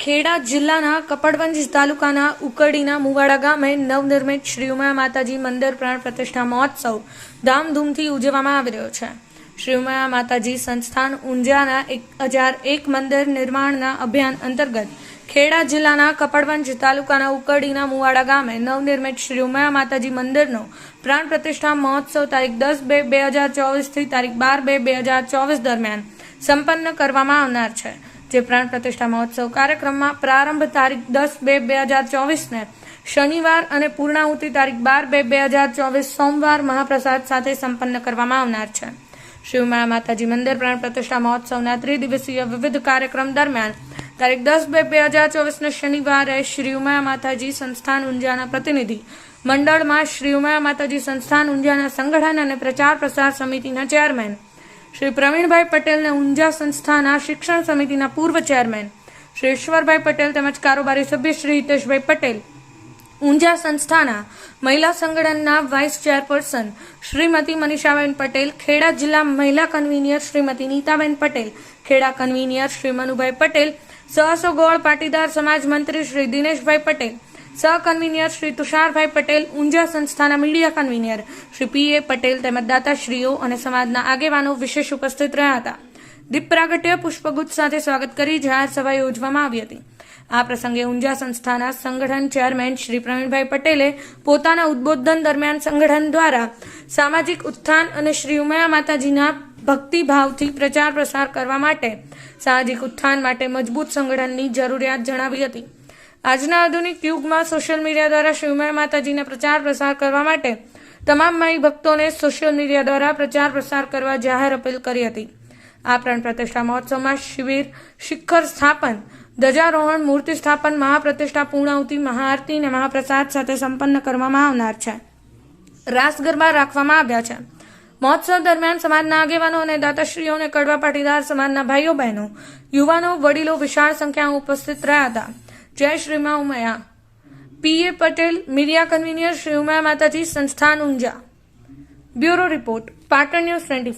ખેડા જિલ્લાના કપડવંજ તાલુકાના ઉકરડીના મુવાડા ગામે નવનિર્મિત શ્રી ઉમા માતાજી મંદિર પ્રાણ પ્રતિષ્ઠા મહોત્સવ ધામધૂમથી ઉજવવામાં આવી રહ્યો છે. શ્રી ઉમા માતાજી સંસ્થાન ઊંઝાના એક હજાર એક મંદિર નિર્માણના અભિયાન અંતર્ગત ખેડા જિલ્લાના કપડવંજ તાલુકાના ઉકડીના મુવાડા ગામે નવનિર્મિત શ્રી ઉમયા માતાજી મંદિરનો પ્રાણ પ્રતિષ્ઠા મહોત્સવ તારીખ દસ બે બે હજાર ચોવીસથી તારીખ બાર બે બે હજાર ચોવીસ દરમિયાન સંપન્ન કરવામાં આવનાર છે. જે પ્રાણ પ્રતિષ્ઠા મહોત્સવ કાર્યક્રમમાં પ્રારંભ તારીખ દસ બે બે હજાર ચોવીસને શનિવાર અને પૂર્ણાહુતિ તારીખ બાર બે બે હજાર ચોવીસ સોમવાર મહાપ્રસાદ સાથે સંપન્ન કરવામાં આવનાર છે. શિવમાયા માતાજી મંદિર પ્રાણ પ્રતિષ્ઠા મહોત્સવના ત્રિદિવસીય વિવિધ કાર્યક્રમ દરમિયાન તારીખ દસ બે બે હજાર ચોવીસને શનિવારે શ્રી ઉમાયા માતાજી સંસ્થાન ઊંઝાના પ્રતિનિધિ મંડળમાં શ્રી ઉમાયા માતાજી સંસ્થાન ઊંઝાના સંગઠન અને પ્રચાર પ્રસાર સમિતિના ચેરમેન. શ્રી પ્રવીણભાઈ પટેલને ઊંઝા સંસ્થાના શિક્ષણ સમિતિના પૂર્વ ચેરમેન. શ્રી ઈશ્વરભાઈ પટેલ તેમજ કારોબારી સભ્ય શ્રી હિતેશભાઈ પટેલ. ઊંઝા સંસ્થાના મહિલા સંગઠનના વાઇસ ચેરપર્સન શ્રીમતી મનીષાબેન પટેલ, ખેડા જિલ્લા મહિલા કન્વીનિયર શ્રીમતી નીતાબેન પટેલ, ખેડા કન્વીનિયર શ્રી મનુભાઈ પટેલ સહસો ગોળ પાટીદાર સમાજ મંત્રી શ્રી દિનેશભાઈ પટેલ સહ કન્વીનિયર શ્રી તુષારભાઈ પટેલ, ઊંઝા સંસ્થાના media convener Shri P A Patel તેમજ દાતાશ્રીઓ અને સમાજના આગેવાનો વિશેષ ઉપસ્થિત રહ્યા હતા. દીપ પ્રાગટ્ય પુષ્પગુચ્છ સાથે સ્વાગત કરી જાહેર સભા યોજવામાં આવી હતી. આ પ્રસંગે ઊંઝા સંસ્થાના સંગઠન ચેરમેન શ્રી પ્રવીણભાઈ પટેલે પોતાના ઉદબોધન દરમિયાન સંગઠન દ્વારા સામાજિક ઉત્થાન અને શ્રી ઉમયા માતાજીના ભક્તિભાવથી પ્રચાર પ્રસાર કરવા માટે સામાજિક ઉત્થાન માટે મજબૂત સંગઠનની જરૂરિયાત જણાવી હતી. આજના આધુનિક યુગમાં સોશિયલ મીડિયા દ્વારા શિવમય માતાજીના પ્રચાર પ્રસાર કરવા માટે તમામ માઈ ભક્તોને સોશિયલ મીડિયા દ્વારા પ્રચાર પ્રસાર કરવા જાહેર અપીલ કરી હતી. આ પ્રાણ પ્રતિષ્ઠા મહોત્સવમાં શિબિર, શિખર સ્થાપન, ધ્વજારોહણ, મૂર્તિ સ્થાપન, મહાપ્રતિષ્ઠા પૂર્ણાહુતિ, મહાઆરતી અને મહાપ્રસાદ સાથે સંપન્ન કરવામાં આવનાર છે. રાસ ગરબા રાખવામાં આવ્યા છે. મહોત્સવ દરમિયાન સમાજના આગેવાનો અને દાતાશ્રીઓને કડવા પાટીદાર સમાજના ભાઈઓ, બહેનો, યુવાનો, વડીલો વિશાળ સંખ્યામાં ઉપસ્થિત રહ્યા હતા. જય શ્રીમા Umiya. P. A. Patel, media convener Shri Umiya માતાજી, સંસ્થાન Unjha. Bureau report, Patan news twenty